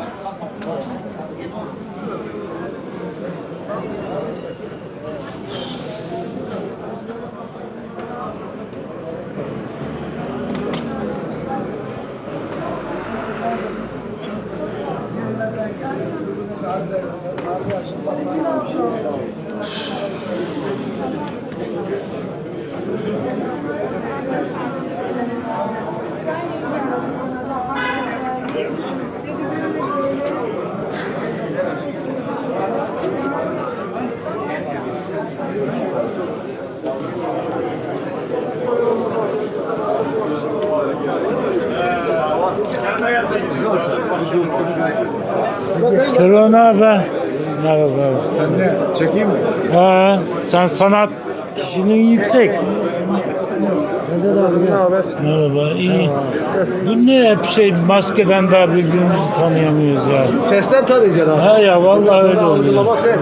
Kero ne haber? Merhaba. Sen ne? Çekeyim mi? Ha, sen sanat kişiliğin yüksek. Necat abi ne haber? Merhaba, iyi. Bu ne hep şey maskeden daha birbirimizi tanıyamıyoruz ya. Sesten tanıyacaksın abi. Ha ya vallahi öyle oluyor. Algılama ses.